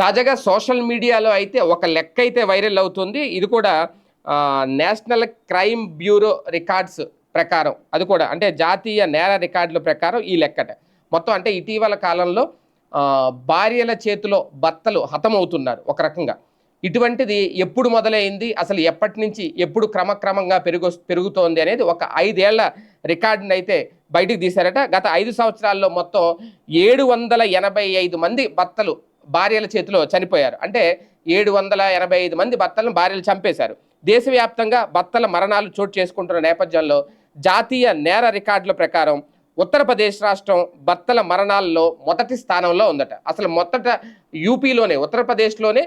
తాజాగా సోషల్ మీడియాలో అయితే ఒక లెక్క అయితే వైరల్ అవుతుంది. ఇది కూడా నేషనల్ క్రైమ్ బ్యూరో రికార్డ్స్ ప్రకారం. అది కూడా అంటే జాతీయ నేర రికార్డుల ప్రకారం ఈ లెక్కట. మొత్తం అంటే ఇటీవల కాలంలో భార్యల చేతిలో భర్తలు హతమవుతున్నారు ఒక రకంగా. ఇటువంటిది ఎప్పుడు మొదలైంది? అసలు ఎప్పటి నుంచి ఎప్పుడు క్రమక్రమంగా పెరుగు పెరుగుతోంది అనేది ఒక ఐదేళ్ళ రికార్డుని అయితే బయటికి తీశారట. గత ఐదు సంవత్సరాల్లో మొత్తం ఏడు వందల ఎనభై ఐదు మంది భర్తలు భార్యల చేతిలో చనిపోయారు. అంటే ఏడు వందల ఎనభై ఐదు మంది భర్తలను భార్యలు చంపేశారు. దేశవ్యాప్తంగా భర్తల మరణాలు చోటు చేసుకుంటున్న నేపథ్యంలో జాతీయ నేర రికార్డుల ప్రకారం ఉత్తరప్రదేశ్ రాష్ట్రం భర్తల మరణాల్లో మొదటి స్థానంలో ఉందట. అసలు మొదట యూపీలోనే ఉత్తరప్రదేశ్లోనే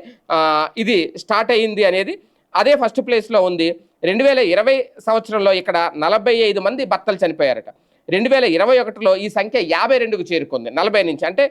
ఇది స్టార్ట్ అయ్యింది అనేది అదే ఫస్ట్ ప్లేస్లో ఉంది. రెండు వేల ఇరవై సంవత్సరంలో ఇక్కడ నలభై ఐదు మంది భర్తలు చనిపోయారట. రెండు వేల ఇరవై ఒకటిలో ఈ సంఖ్య యాభై రెండుకు చేరుకుంది. నలభై నుంచి అంటే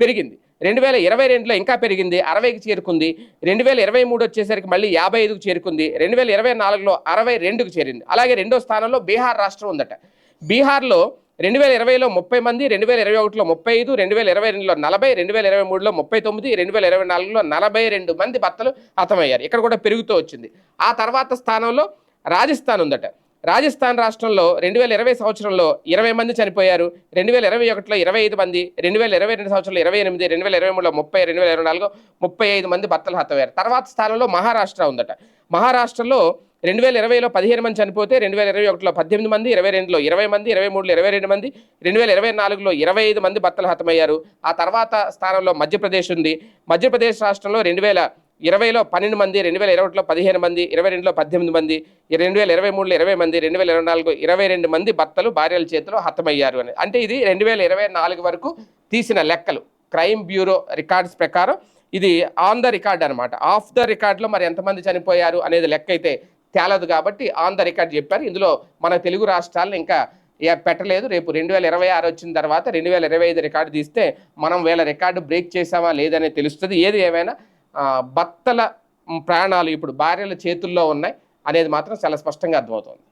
పెరిగింది. రెండు వేల ఇరవై రెండులో ఇంకా పెరిగింది అరవైకి చేరుకుంది. రెండు వేల ఇరవై మూడు వచ్చేసరికి మళ్ళీ యాభై ఐదుకు చేరుకుంది. రెండు వేల ఇరవై నాలుగులో అరవై రెండుకు చేరింది. అలాగే రెండో స్థానంలో బీహార్ రాష్ట్రం ఉందట. బీహార్లో రెండు వేల ఇరవైలో ముప్పై మంది రెండు వేల ఇరవై ఒకటిలో ముప్పై ఐదు రెండు వేల ఇరవై రెండులో నలభై రెండు వేల ఇరవై మూడులో ముప్పై తొమ్మిది రెండు వేల ఇరవై నాలుగులో నలభై రెండు మంది భర్తలు హతమయ్యారు. ఇక్కడ కూడా పెరుగుతూ వచ్చింది. ఆ తర్వాత స్థానంలో రాజస్థాన్ ఉందట. రాజస్థాన్ రాష్ట్రంలో రెండు వేల ఇరవై సంవత్సరంలో ఇరవై మంది చనిపోయారు. రెండు వేల ఇరవై ఒకటిలో ఇరవై ఐదు మంది రెండు వేల ఇరవై రెండు సంవత్సరంలో ఇరవై ఎనిమిది రెండు వేల ఇరవై మూడులో ముప్పై రెండు వేల ఇరవై నాలుగు ముప్పై ఐదు మంది భర్తలు హతమయ్యారు తర్వాత స్థానంలో మహారాష్ట్ర ఉందట. మహారాష్ట్రలో రెండు వేల ఇరవైలో పదిహేను మంది చనిపోతే రెండు వేల ఇరవై ఒకటిలో పద్దెనిమిది మంది ఇరవై రెండులో ఇరవై మంది ఇరవై మూడులో ఇరవై రెండు మంది రెండు వేల ఇరవై నాలుగులో ఇరవై ఐదు మంది భర్తలు హతమయ్యారు. ఆ తర్వాత స్థానంలో మధ్యప్రదేశ్ ఉంది. మధ్యప్రదేశ్ రాష్ట్రంలో రెండు వేల ఇరవైలో పన్నెండు మంది రెండు వేల ఇరవై ఒకటిలో పదిహేను మంది ఇరవై రెండులో పద్దెనిమిది మంది రెండు వేల ఇరవై మూడులో ఇరవై మంది రెండు వేల ఇరవై నాలుగు ఇరవై రెండు మంది భర్తలు భార్యల చేతిలో హతమయ్యారు అని. అంటే ఇది రెండు వేల ఇరవై నాలుగు వరకు తీసిన లెక్కలు. క్రైమ్ బ్యూరో రికార్డ్స్ ప్రకారం ఇది ఆన్ ద రికార్డ్ అనమాట ఆఫ్ ద రికార్డ్లో మరి ఎంతమంది చనిపోయారు అనేది లెక్క అయితే తేలదు కాబట్టి ఆన్ ద రికార్డ్ చెప్పారు. ఇందులో మన తెలుగు రాష్ట్రాలను ఇంకా పెట్టలేదు. రేపు రెండు వేల ఇరవై ఆరు వచ్చిన తర్వాత రెండు వేల ఇరవై ఐదు రికార్డు తీస్తే మనం వేల రికార్డు బ్రేక్ చేసామా లేదనే తెలుస్తుంది. ఏది ఏమైనా భర్తల ప్రాణాలు ఇప్పుడు భార్యల చేతుల్లో ఉన్నాయి. అనేది మాత్రం చాలా స్పష్టంగా అర్థమవుతుంది.